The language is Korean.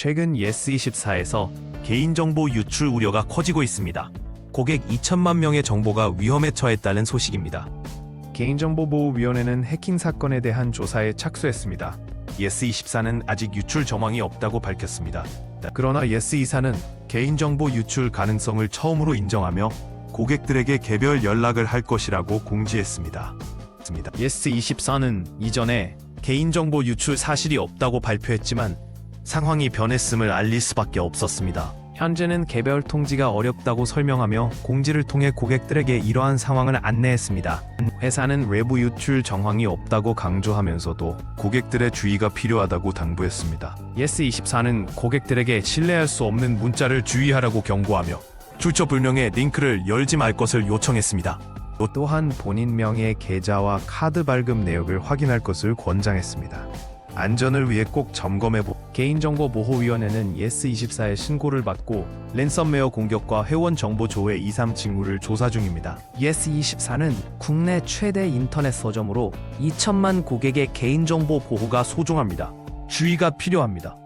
최근 예스24에서 개인정보 유출 우려가 커지고 있습니다. 고객 2천만 명의 정보가 위험에 처했다는 소식입니다. 개인정보보호위원회는 해킹 사건에 대한 조사에 착수했습니다. 예스24는 아직 유출 정황이 없다고 밝혔습니다. 그러나 예스24는 개인정보 유출 가능성을 처음으로 인정하며 고객들에게 개별 연락을 할 것이라고 공지했습니다. 예스24는 이전에 개인정보 유출 사실이 없다고 발표했지만 상황이 변했음을 알릴 수밖에 없었습니다. 현재는 개별 통지가 어렵다고 설명하며 공지를 통해 고객들에게 이러한 상황을 안내했습니다. 회사는 외부 유출 정황이 없다고 강조하면서도 고객들의 주의가 필요하다고 당부했습니다. 예스24는 고객들에게 신뢰할 수 없는 문자를 주의하라고 경고하며 출처 불명의 링크를 열지 말 것을 요청했습니다. 또한 본인 명의 계좌와 카드 발급 내역을 확인할 것을 권장했습니다. 안전을 위해 꼭 점검해보. 개인정보보호위원회는 예스24의 신고를 받고 랜섬웨어 공격과 회원 정보 조회 2, 3 징후를 조사 중입니다. 예스24는 국내 최대 인터넷 서점으로 2천만 고객의 개인정보 보호가 소중합니다. 주의가 필요합니다.